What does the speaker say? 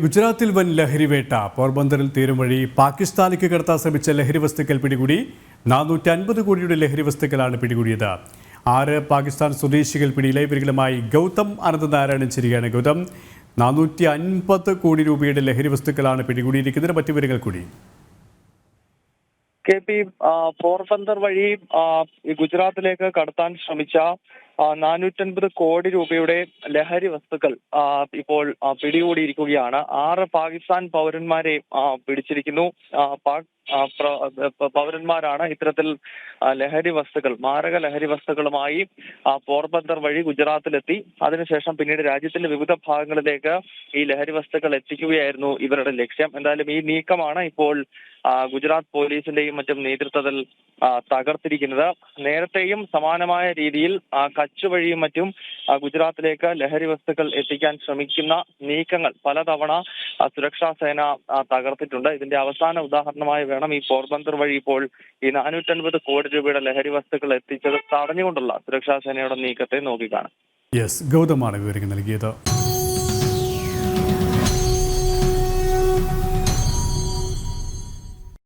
ഗുജറാത്തിൽ വൻ ലഹരിവേട്ട പോർബന്തറിൽ തീരും വഴി പാകിസ്ഥാനിലേക്ക് കടത്താൻ ശ്രമിച്ച ലഹരി വസ്തുക്കൾ പിടികൂടി. നാനൂറ്റി അൻപത് കോടിയുടെ ലഹരി വസ്തുക്കളാണ് പിടികൂടിയത്. ആറ് പാകിസ്ഥാൻ സ്വദേശികൾ പിടിയിലായി. ഇവരുമായി ഗൗതം അനന്തനാരായണൻ ചിരിയാണ് ഗൗതം. നാനൂറ്റി അൻപത് കോടി രൂപയുടെ ലഹരി വസ്തുക്കളാണ് പിടികൂടിയിരിക്കുന്നത്. മറ്റു വിവരങ്ങൾ കൂടി. കെ പി പോർബന്തർ വഴി ഗുജറാത്തിലേക്ക് കടത്താൻ ശ്രമിച്ച നാനൂറ്റൻപത് കോടി രൂപയുടെ ലഹരി വസ്തുക്കൾ ഇപ്പോൾ പിടികൂടിയിരിക്കുകയാണ്. ആറ് പാകിസ്ഥാൻ പൗരന്മാരെ പിടിച്ചിരിക്കുന്നു. പാക് പൗരന്മാരാണ് ഇത്തരത്തിൽ ലഹരി വസ്തുക്കൾ മാരക ലഹരി വസ്തുക്കളുമായി പോർബന്ദർ വഴി ഗുജറാത്തിലെത്തി. അതിനുശേഷം പിന്നീട് രാജ്യത്തിന്റെ വിവിധ ഭാഗങ്ങളിലേക്ക് ഈ ലഹരി വസ്തുക്കൾ എത്തിക്കുകയായിരുന്നു ഇവരുടെ ലക്ഷ്യം. എന്തായാലും ഈ നീക്കമാണ് ഇപ്പോൾ ഗുജറാത്ത് പോലീസിന്റെയും മറ്റും നേതൃത്വത്തിൽ തകർത്തിരിക്കുന്നത്. നേരത്തെയും സമാനമായ രീതിയിൽ കച്ച് വഴിയും മറ്റും ഗുജറാത്തിലേക്ക് ലഹരി വസ്തുക്കൾ എത്തിക്കാൻ ശ്രമിക്കുന്ന നീക്കങ്ങൾ പലതവണ സുരക്ഷാ സേന തകർത്തിട്ടുണ്ട്. ഇതിന്റെ അവസാന ഉദാഹരണമായി വേണം ഈ പോർബന്തർ വഴി ഇപ്പോൾ ഈ നാനൂറ്റൻപത് കോടി രൂപയുടെ ലഹരി വസ്തുക്കൾ എത്തിച്ചത് തടഞ്ഞുകൊണ്ടുള്ള സുരക്ഷാ സേനയുടെ നീക്കത്തെ നോക്കിക്കാണ് യെസ് ഗൗതമാണ് വിവരങ്ങൾ നൽകിയത്.